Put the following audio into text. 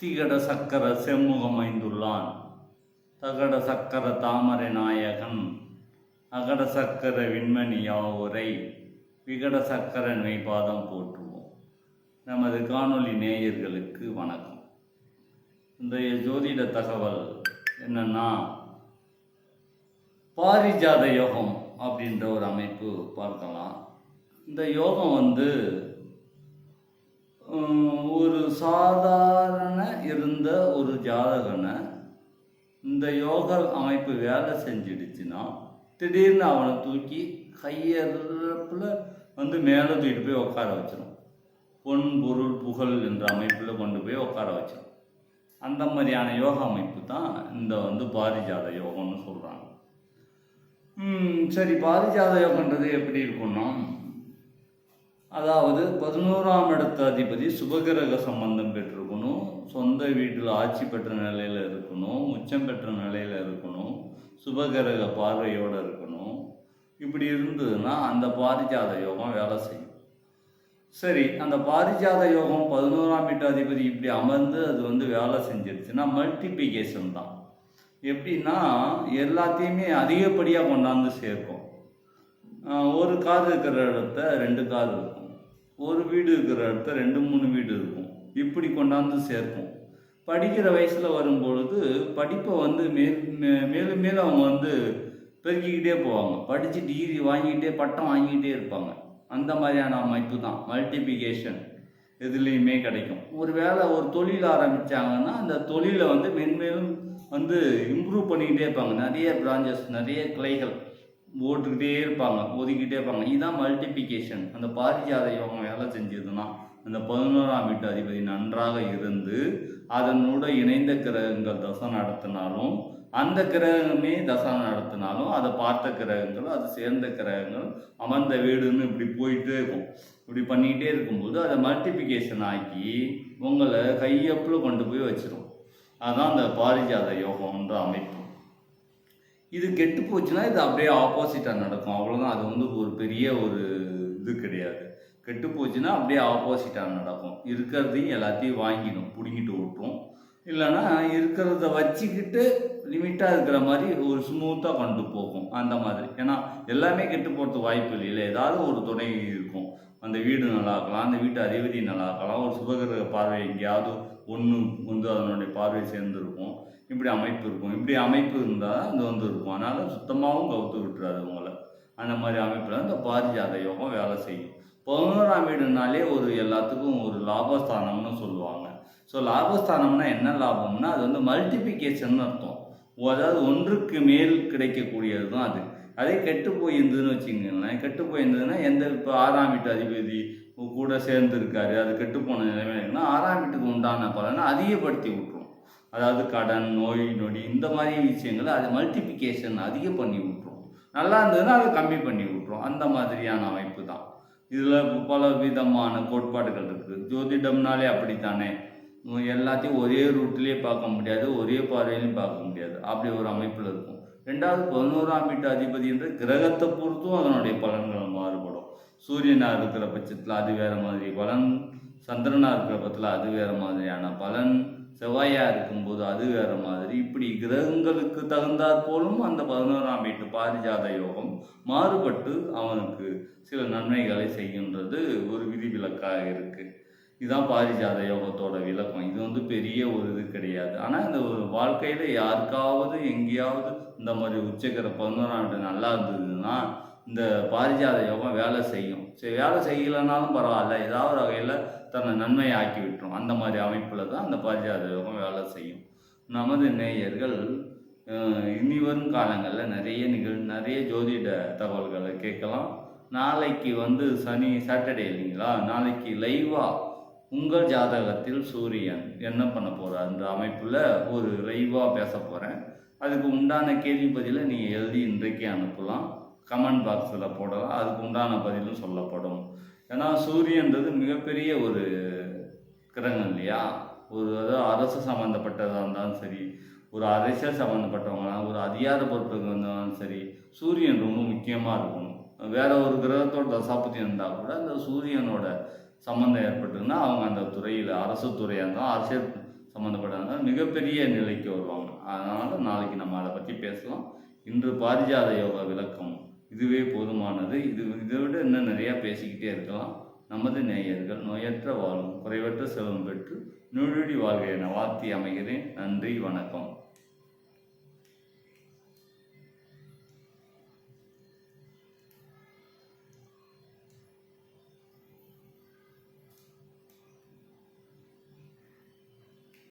திகட சக்கர செம்முகம் ஐந்துள்ளான் தகட சக்கர தாமரை நாயகன் அகட சக்கர விண்மணி யாவுரை விகட சக்கர நெய்பாதம் போற்றுவோம். நமது காணொளி நேயர்களுக்கு வணக்கம். இன்றைய ஜோதிட தகவல் என்னன்னா பாரிஜாத யோகம் அப்படின்ற ஒரு அமைப்பு பார்க்கலாம். இந்த யோகம் வந்து சாதாரண இருந்த ஒரு ஜாதகனை இந்த யோக அமைப்பு வேலை செஞ்சிடுச்சுன்னா திடீர்னு அவனை தூக்கி கையறப்பில் வந்து மேலே தூக்கிட்டு போய் உட்கார வச்சிடும் பொன் பொருள் புகழ் என்ற அமைப்பில் கொண்டு போய் உட்கார வச்சிடும் அந்த மாதிரியான யோக அமைப்பு தான் இந்த வந்து பாரிஜாத யோகம்னு சொல்கிறாங்க சரி பாரிஜாத யோகன்றது எப்படி இருக்குன்னா அதாவது பதினோராம் இடத்து அதிபதி சுபகிரக சம்பந்தம் பெற்றிருக்கணும். சொந்த வீட்டில் ஆட்சி பெற்ற நிலையில் இருக்கணும். உச்சம் பெற்ற நிலையில் இருக்கணும். சுபகிரக பார்வையோடு இருக்கணும். இப்படி இருந்ததுன்னா அந்த பாரிஜாத யோகம் வேலை செய்யும். சரி அந்த பாரிஜாத யோகம் பதினோராம் வீட்டு அதிபதி இப்படி அமர்ந்து அது வந்து வேலை செஞ்சிருச்சுன்னா மல்டிப்ளிகேஷன் தான். எப்படின்னா எல்லாத்தையுமே அதிகப்படியாக கொண்டாந்து சேர்க்கும். ஒரு கார் இருக்கிற இடத்த ரெண்டு கார் இருக்கும். ஒரு வீடு இருக்கிற இடத்த ரெண்டு மூணு வீடு இருக்கும். இப்படி கொண்டாந்து சேர்க்கும் படிக்கிற வயசில் வரும்பொழுது படிப்பை வந்து மேல் மே- மேலும் மேலும் அவங்க வந்து பெருக்கிக்கிட்டே போவாங்க. படித்து டிகிரி வாங்கிக்கிட்டே பட்டம் வாங்கிக்கிட்டே இருப்பாங்க. அந்த மாதிரியான அமைப்பு தான். மல்டிபிகேஷன் எதுலேயுமே கிடைக்கும். ஒரு வேளை ஒரு தொழில் ஆரம்பித்தாங்கன்னா அந்த தொழிலை வந்து மென்மேலும் வந்து இம்ப்ரூவ் பண்ணிக்கிட்டே இருப்பாங்க. நிறைய பிரான்ச்சஸ் நிறைய கிளைகள். போட்டுக்கிட்டே இருப்பாங்க ஒதுக்கிட்டே இருப்பாங்க. இதுதான் மல்டிபிகேஷன் அந்த பாரிஜாத யோகம் வேலை செஞ்சதுன்னா அந்த பதினோராம் வீட்டு அதிபதி நன்றாக இருந்து அதனோட இணைந்த கிரகங்கள் தசை நடத்தினாலும் அந்த கிரகமே தசை நடத்தினாலும் அதை பார்த்த கிரகங்களும் அது சேர்ந்த கிரகங்களும் அமர்ந்த வீடுன்னு இப்படி போயிட்டே இருக்கும். இப்படி பண்ணிக்கிட்டே இருக்கும்போது அதை மல்டிபிகேஷன் ஆக்கி உங்களை கையப்பில் கொண்டு போய் வச்சிரும். அதுதான் அந்த பாரிஜாத யோகம்ன்ற அமைப்பு. இது கெட்டு போச்சுன்னா இது அப்படியே ஆப்போசிட்டாக நடக்கும். அவ்வளோதான் அது வந்து ஒரு பெரிய ஒரு இது கிடையாது. கெட்டு போச்சுன்னா அப்படியே ஆப்போசிட்டாக நடக்கும். இருக்கிறதையும் எல்லாத்தையும் வாங்கிடும் பிடுங்கிட்டு விட்ரும் இல்லைன்னா இருக்கிறத வச்சுக்கிட்டு லிமிட்டாக இருக்கிற மாதிரி ஒரு ஸ்மூத்தாக கொண்டு போகும். அந்த மாதிரி. ஏன்னா எல்லாமே கெட்டு போகிறதுக்கு வாய்ப்பு இல்லை. ஏதாவது ஒரு துணை இருக்கும். அந்த வீடு நல்லாக்கலாம் அந்த வீட்டு அதிபதி நல்லா இருக்கலாம் ஒரு சுபகிரக பார்வை எங்கேயாவது ஒன்று வந்து அதனுடைய பார்வை சேர்ந்துருக்கும். இப்படி அமைப்பு இருக்கும். இப்படி அமைப்பு இருந்தால் அது வந்து இருக்கும். அதனால் சுத்தமாகவும் கவுத்து விட்டுறாரு உங்களை. அந்த மாதிரி அமைப்பில் இந்த பாரிஜாத யோகம் வேலை செய்யும். பதினோராம் வீடுனாலே ஒரு எல்லாத்துக்கும் ஒரு லாபஸ்தானம்னு சொல்லுவாங்க. ஸோ லாபஸ்தானம்னா என்ன லாபம்னா அது வந்து மல்டிபிகேஷன் அர்த்தம். அதாவது ஒன்றுக்கு மேல் கிடைக்கக்கூடியது தான் அது. அதே கெட்டு போயிருந்ததுன்னு வச்சுங்களேன் கெட்டு போயிருந்ததுன்னா எந்த இப்போ ஆறாம் வீட்டு அதிபதி கூட சேர்ந்துருக்காரு. அது கெட்டு போன நிலைமையில இருக்குன்னா ஆறாம் வீட்டுக்கு உண்டான பலனை அதிகப்படுத்தி விட்டுரும். அதாவது கடன் நோய் நொடி இந்த மாதிரி விஷயங்களை அது மல்டிபிகேஷன் அதிகம் பண்ணி விட்டுரும். நல்லா இருந்ததுன்னா அதை கம்மி பண்ணி விட்டுரும். அந்த மாதிரியான அமைப்பு தான். இதில் பல விதமான கோட்பாடுகள் இருக்குது ஜோதிடம்னாலே அப்படித்தானே? எல்லாத்தையும் ஒரே ரூட்லேயே பார்க்க முடியாது ஒரே பார்வையிலையும் பார்க்க முடியாது. அப்படி ஒரு அமைப்பில் இருக்கும். ரெண்டாவது பதினோராம் வீட்டு அதிபதி என்ற கிரகத்தை பொறுத்தும் அதனுடைய பலன்கள் மாறுபடும். சூரியனாக இருக்கிற பட்சத்தில் அது வேறு மாதிரி. பலன் சந்திரனாக இருக்கிற பட்சத்தில் அது வேறு மாதிரியான பலன் செவ்வாயாக இருக்கும்போது அது வேறு மாதிரி. இப்படி கிரகங்களுக்கு தகுந்தாற் போலும் அந்த பதினோராம் வீட்டு பாரிஜாத யோகம் மாறுபட்டு அவனுக்கு சில நன்மைகளை செய்கின்றது ஒரு விதிவிலக்காக இருக்குது இதுதான் பாரிஜாத யோகத்தோட விளக்கம். இது வந்து பெரிய ஒரு இது கிடையாது. ஆனால் இந்த ஒரு வாழ்க்கையில் யாருக்காவது எங்கேயாவது இந்த மாதிரி உச்சக்கிற பதினோராம் வீட்டு நல்லா இருந்ததுன்னா இந்த பாரிஜாத யோகம் வேலை செய்யும். சரி வேலை செய்யலைனாலும் பரவாயில்ல. ஏதாவது ஒரு வகையில் தன்னை நன்மையை ஆக்கி விட்டுரும். அந்த மாதிரி அமைப்பில் தான் அந்த பாரிஜாத யோகம் வேலை செய்யும். நமது நேயர்கள் இனி வரும் காலங்களில் நிறைய நிகழ் நிறைய ஜோதிட தகவல்களை கேட்கலாம். நாளைக்கு வந்து சனி சாட்டர்டே இல்லைங்களா? நாளைக்கு லைவாக உங்கள் ஜாதகத்தில் சூரியன் என்ன பண்ண போகிறாருன்ற அமைப்பில் ஒரு லைவாக பேச போகிறேன் அதுக்கு உண்டான கேள்வி பதிலை நீங்கள் எழுதி இன்றைக்கே அனுப்பலாம். கமெண்ட் பாக்ஸில் போடலாம். அதுக்கு உண்டான பதிலும் சொல்லப்படும். ஏன்னா சூரியன்றது மிகப்பெரிய ஒரு கிரகம் இல்லையா? ஒரு அதாவது அரசு சம்மந்தப்பட்டதாக இருந்தாலும் சரி ஒரு அரசியல் சம்மந்தப்பட்டவங்க ஒரு அதிகார பொறுப்புக்கு வந்தாலும் சரி சூரியன் ரொம்ப முக்கியமாக இருக்கணும். வேற ஒரு கிரகத்தோட தசாபதி இருந்தால் கூட அந்த சூரியனோட சம்மந்தம் ஏற்பட்டுன்னா அவங்க அந்த துறையில் அரசு துறையாக இருந்தாலும் அரசியல் சம்மந்தப்பட்டாங்க மிகப்பெரிய நிலைக்கு வருவாங்க. அதனால் நாளைக்கு நம்ம அதை பற்றி பேசலாம். இன்று பாரிஜாத யோகா விளக்கம். இதுவே போதுமானது. இது இதை விட இன்னும் நிறையா பேசிக்கிட்டே இருக்கலாம். நமது நேயர்கள் நோயற்ற வாழும் குறைவற்ற செல்வம் பெற்று நூழடி வாழ்க என வாழ்த்தி அமைகிறேன். நன்றி வணக்கம்.